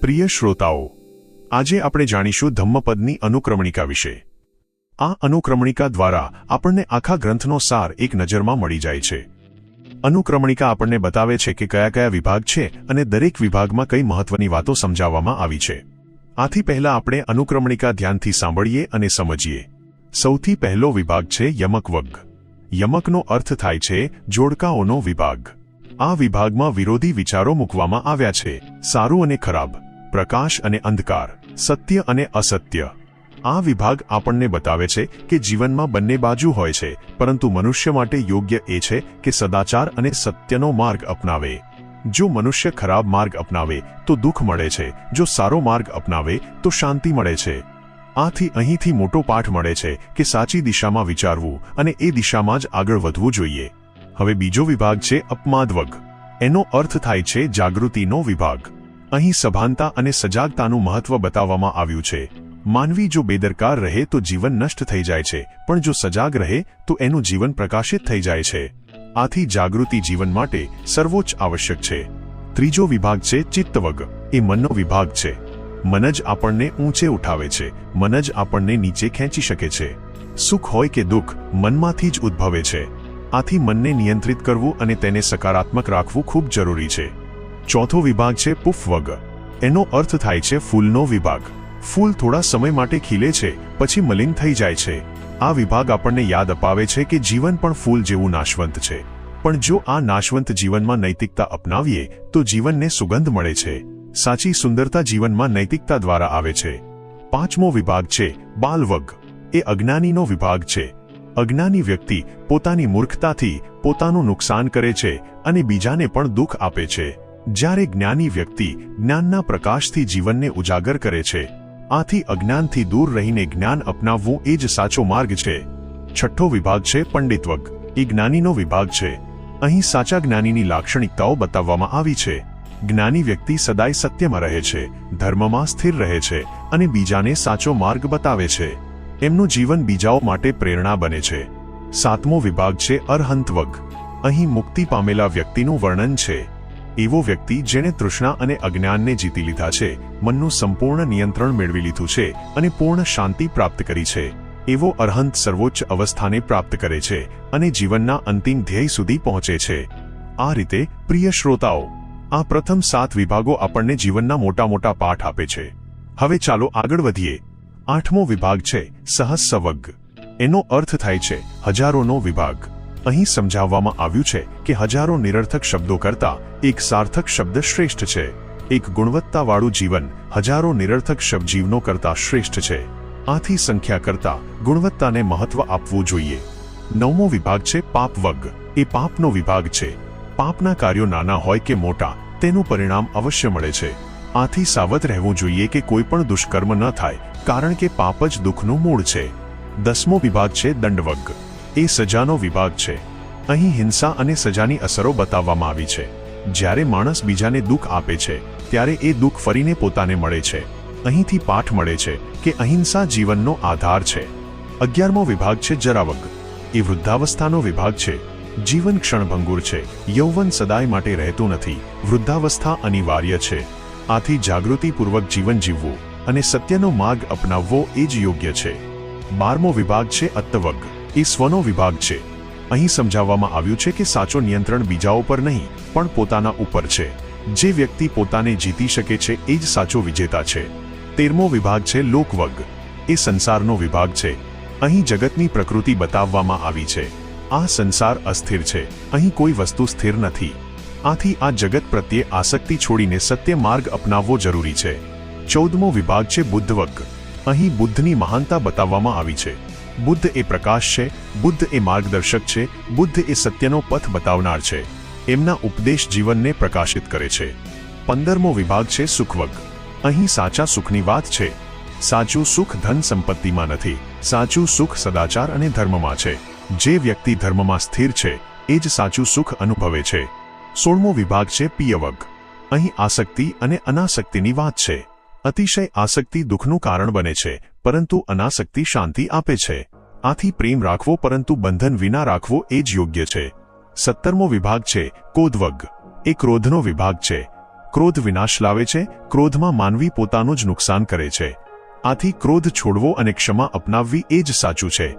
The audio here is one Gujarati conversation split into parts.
પ્રિય શ્રોતાઓ, આજે આપણે જાણીશું ધમ્મપદની અનુક્રમણિકા વિશે. આ અનુક્રમણિકા દ્વારા આપણને આખા ગ્રંથનો સાર એક નજરમાં મળી જાય છે. અનુક્રમણિકા આપણને બતાવે છે કે કયા કયા વિભાગ છે અને દરેક વિભાગમાં કઈ મહત્વની વાતો સમજાવવામાં આવી છે. આથી પહેલા આપણે અનુક્રમણિકા ધ્યાનથી સાંભળીએ અને સમજીએ. સૌથી પહેલો વિભાગ છે યમકવગ. યમકનો અર્થ થાય છે જોડકાઓનો વિભાગ. આ વિભાગમાં વિરોધી વિચારો મૂકવામાં આવ્યા છે, સારું અને ખરાબ. પ્રકાશ અને અંધકાર, સત્ય અને અસત્ય. આ વિભાગ આપણને બતાવે છે કે જીવનમાં બંને બાજુ હોય છે, પરંતુ મનુષ્ય માટે યોગ્ય એ છે કે સદાચાર અને સત્યનો માર્ગ અપનાવે. જો મનુષ્ય ખરાબ માર્ગ અપનાવે, તો દુઃખ મળે છે, જો સારો માર્ગ અપનાવે, તો શાંતિ મળે છે. આથી અહીંથી મોટો પાઠ મળે છે કે સાચી દિશામાં વિચારવું અને એ દિશામાં જ આગળ વધવું જોઈએ. હવે બીજો વિભાગ છે અપમાદવગ. એનો અર્થ થાય છે જાગૃતિનો વિભાગ. અહીં સભાનતા અને સજાગતાનું મહત્વ બતાવવામાં આવ્યું છે. માનવી જો બેદરકાર રહે તો જીવન નષ્ટ થઈ જાય છે, પણ જો સજાગ રહે તો એનું જીવન પ્રકાશિત થઈ જાય છે. આથી જાગૃતિ જીવન માટે સર્વોચ્ચ આવશ્યક છે. ત્રીજો વિભાગ છે ચિત્તવગ. એ મનનો વિભાગ છે. મન જ આપણને ઊંચે ઉઠાવે છે મન જ આપણને નીચે ખેંચી શકે છે. સુખ હોય કે દુઃખ, મનમાંથી જ ઉદ્ભવે છે. આથી મનને નિયંત્રિત કરવું અને તેને સકારાત્મક રાખવું ખૂબ જરૂરી છે. ચોથો વિભાગ છે પુફવગ એનો અર્થ થાય છે ફૂલનો વિભાગ. ફૂલ થોડા સમય માટે ખીલે છે, પછી મલિન થઈ જાય છે. આ વિભાગ આપણને યાદ અપાવે છે કે જીવન પણ ફૂલ જેવું નાશવંત છે. પણ જો આ નાશવંત જીવનમાં નૈતિકતા અપનાવીએ, તો જીવનને સુગંધ મળે છે. સાચી સુંદરતા જીવનમાં નૈતિકતા દ્વારા આવે છે. પાંચમો વિભાગ છે બાલવગ એ અજ્ઞાનીનો વિભાગ છે. અજ્ઞાની વ્યક્તિ પોતાની મૂર્ખતાથી પોતાનું નુકસાન કરે છે અને બીજાને પણ દુઃખ આપે છે. જ્યારે જ્ઞાની વ્યક્તિ જ્ઞાનના પ્રકાશથી જીવનને ઉજાગર કરે છે, આથી અજ્ઞાનથી દૂર રહીને જ્ઞાન અપનાવવું એ જ સાચો માર્ગ છે. છઠ્ઠો વિભાગ છે પંડિતવગ. એ જ્ઞાનીનો વિભાગ છે. અહીં સાચા જ્ઞાનીની લાક્ષણિકતાઓ બતાવવામાં આવી છે. જ્ઞાની વ્યક્તિ સદાય સત્યમાં રહે છે, ધર્મમાં સ્થિર રહે છે અને બીજાને સાચો માર્ગ બતાવે છે. એમનું જીવન બીજાઓ માટે પ્રેરણા બને છે. સાતમો વિભાગ છે અરહંતવગ. અહીં મુક્તિ પામેલા વ્યક્તિનું વર્ણન છે. એવો વ્યક્તિ જેણે તૃષ્ણા અને અજ્ઞાનને જીતી લીધા છે, મનનું સંપૂર્ણ નિયંત્રણ મેળવી લીધું છે અને પૂર્ણ શાંતિ પ્રાપ્ત કરી છે. એવો અરહંત સર્વોચ્ચ અવસ્થાને પ્રાપ્ત કરે છે અને જીવનના અંતિમ ધ્યેય સુધી પહોંચે છે. આ રીતે, પ્રિય શ્રોતાઓ, આ પ્રથમ સાત વિભાગો આપણને જીવનના મોટા મોટા પાઠ આપે છે. હવે ચાલો આગળ વધીએ. આઠમો વિભાગ છે સહસ્સવગ એનો અર્થ થાય છે, હજારોનો વિભાગ. અહીં સમજાવવામાં આવ્યું છે કે હજારો નિરર્થક શબ્દો કરતાં એક સાર્થક શબ્દ શ્રેષ્ઠ છે. એક ગુણવત્તાવાળું જીવન હજારો નિરર્થક શબ્દજીવનો કરતાં શ્રેષ્ઠ છે. આથી સંખ્યા કરતાં ગુણવત્તાને મહત્વ આપવું જોઈએ. નવમો વિભાગ છે પાપવગ એ પાપનો વિભાગ છે. પાપના કાર્યો નાના હોય કે મોટા, તેનું પરિણામ અવશ્ય મળે છે. આથી સાવધ રહેવું જોઈએ કે કોઈ પણ દુષ્કર્મ ન થાય, કારણ કે પાપ જ દુઃખનું મૂળ છે. દસમો વિભાગ છે દંડવગ. એ સજાનો વિભાગ છે. અહીં હિંસા અને સજાની અસરો બતાવવામાં આવી છે. જ્યારે માણસ બીજાને દુઃખ આપે છે, ત્યારે એ દુઃખ ફરીને પોતાને મળે છે. અહીંથી પાઠ મળે છે કે અહિંસા જીવનનો આધાર છે. અગિયારમો વિભાગ છે જરાવગ એ વૃદ્ધાવસ્થાનો વિભાગ છે. જીવન ક્ષણભંગુર છે. યૌવન સદાય માટે રહેતું નથી. વૃદ્ધાવસ્થા અનિવાર્ય છે. આથી જાગૃતિપૂર્વક જીવન જીવવું અને સત્યનો માર્ગ અપનાવવો એ જ યોગ્ય છે. બારમો વિભાગ છે અત્તવગ. એ સ્વનો વિભાગ છે. અહીં સમજાવવામાં આવ્યું છે કે સાચો નિયંત્રણ બીજાઓ પર નહીં, પણ પોતાના ઉપર છે. જે વ્યક્તિ પોતાને જીતી શકે છે એ જ સાચો વિજેતા છે. તેરમો વિભાગ છે લોકવર્ગ એ સંસારનો વિભાગ છે. અહીં જગતની પ્રકૃતિ બતાવવામાં આવી છે. આ સંસાર અસ્થિર છે. અહીં કોઈ વસ્તુ સ્થિર નથી. આથી આ જગત પ્રત્યે આસક્તિ છોડીને સત્ય માર્ગ અપનાવવો જરૂરી છે. ચૌદમો વિભાગ છે બુદ્ધવર્ગ અહીં બુદ્ધની મહાનતા બતાવવામાં આવી છે. બુદ્ધ એ પ્રકાશ છે, બુદ્ધ એ માર્ગદર્શક છે, બુદ્ધ એ સત્યનો પથ બતાવનાર છે. એમના ઉપદેશ જીવનને પ્રકાશિત કરે છે. પંદરમો વિભાગ છે સુખવગ. અહીં સાચા સુખની વાત છે. સાચું સુખ ધન સંપત્તિમાં નથી. સાચું સુખ સદાચાર અને ધર્મમાં છે. જે વ્યક્તિ ધર્મમાં સ્થિર છે, એ જ સાચું સુખ અનુભવે છે. સોળમો વિભાગ છે પિયવગ. અહીં આસક્તિ અને અનાસક્તિની વાત છે. અતિશય આસક્તિ દુઃખનું કારણ બને છે. પરંતુ અનાસક્તિ શાંતિ આપે છે. આથી પ્રેમ રાખવો પરંતુ બંધન વિના રાખવો એ જ યોગ્ય છે. સત્તરમો વિભાગ છે કોદવગ એ ક્રોધનો વિભાગ છે. ક્રોધ વિનાશ લાવે છે, ક્રોધમાં માનવી પોતાનું જ નુકસાન કરે છે. આથી ક્રોધ છોડવો અને ક્ષમા અપનાવવી એ જ સાચું છે.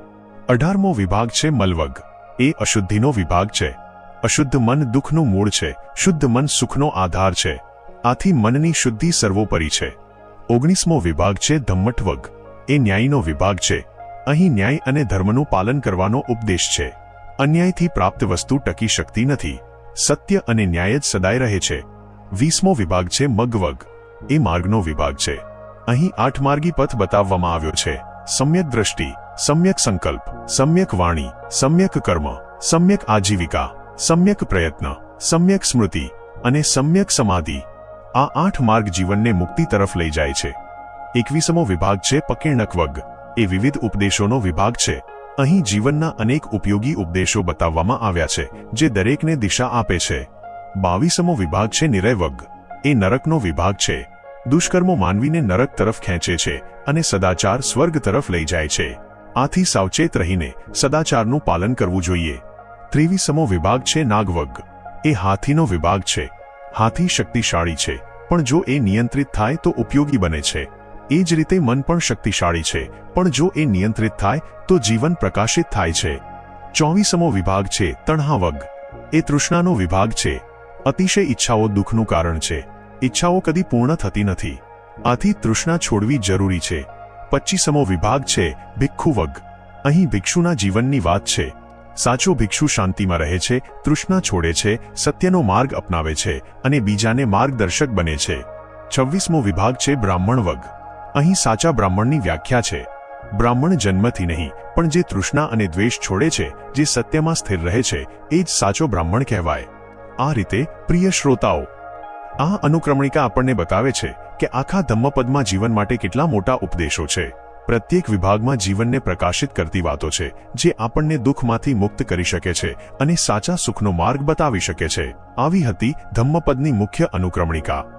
અઢારમો વિભાગ છે, મલવગ. એ અશુદ્ધિનો વિભાગ છે. અશુદ્ધ મન દુઃખનું મૂળ છે. શુદ્ધ મન સુખનો આધાર છે. આથી મનની શુદ્ધિ સર્વોપરી છે. ઓગણીસમો વિભાગ છે, ધમ્મઠવગ. એ ન્યાયનો વિભાગ છે. અહીં ન્યાય અને ધર્મનું પાલન કરવાનો ઉપદેશ છે. અન્યાયથી પ્રાપ્ત વસ્તુ ટકી શકતી નથી. સત્ય અને ન્યાય જ સદાય રહે છે. વીસમો વિભાગ છે મગવગ. એ માર્ગનો વિભાગ છે. અહીં આઠ માર્ગી પથ બતાવવામાં આવ્યો છે. સમ્યક દ્રષ્ટિ, સમ્યક સંકલ્પ, સમ્યક વાણી, સમ્યક કર્મ, સમ્યક આજીવિકા, સમ્યક પ્રયત્ન, સમ્યક સ્મૃતિ અને સમ્યક સમાધિ આ આઠ માર્ગ જીવનને મુક્તિ તરફ લઈ જાય છે. એકવીસમો વિભાગ છે પકીર્ણકવગ. એ વિવિધ ઉપદેશોનો વિભાગ છે. અહીં જીવનના અનેક ઉપયોગી ઉપદેશો બતાવવામાં આવ્યા છે, જે દરેકને દિશા આપે છે. બાવીસમો વિભાગ છે નિરયવગ. એ નરકનો વિભાગ છે. દુષ્કર્મો માનવીને નરક તરફ ખેંચે છે અને સદાચાર સ્વર્ગ તરફ લઈ જાય છે. આથી સાવચેત રહીને સદાચારનું પાલન કરવું જોઈએ. ત્રેવીસમો વિભાગ છે નાગવગ. એ હાથીનો વિભાગ છે. હાથી શક્તિશાળી છે, પણ જો એ નિયંત્રિત થાય તો ઉપયોગી બને છે. એ જ રીતે મન પણ શક્તિશાળી છે. પણ જો એ નિયંત્રિત થાય, તો જીવન પ્રકાશિત થાય છે. ચોવીસમો વિભાગ છે, તણહાવગ. એ તૃષ્ણાનો વિભાગ છે. અતિશય ઈચ્છાઓ દુઃખનું કારણ છે. ઈચ્છાઓ કદી પૂર્ણ થતી નથી. આથી તૃષ્ણા છોડવી જરૂરી છે. પચ્ચીસમો વિભાગ છે, ભિક્ષુવગ. અહીં ભિક્ષુના જીવનની વાત છે. સાચો ભિક્ષુ શાંતિમાં રહે છે, તૃષ્ણા છોડે છે, સત્યનો માર્ગ અપનાવે છે, અને બીજાને માર્ગદર્શક બને છે. છવ્વીસમો વિભાગ છે બ્રાહ્મણ વગ અહીં સાચા બ્રાહ્મણની વ્યાખ્યા છે. બ્રાહ્મણ જન્મથી નહીં, પણ જે તૃષ્ણા અને દ્વેષ છોડે છે, જે સત્યમાં સ્થિર રહે છે, એ જ સાચો બ્રાહ્મણ કહેવાય. આ રીતે પ્રિય શ્રોતાઓ, આ અનુક્રમણિકા આપણને બતાવે છે કે આખા ધમ્મપદમાં જીવન માટે કેટલા મોટા ઉપદેશો છે. પ્રત્યેક વિભાગમાં જીવનને પ્રકાશિત કરતી વાતો છે, જે આપણને દુઃખમાંથી મુક્ત કરી શકે છે અને સાચા સુખનો માર્ગ બતાવી શકે છે. આવી હતી ધમ્મપદની મુખ્ય અનુક્રમણિકા.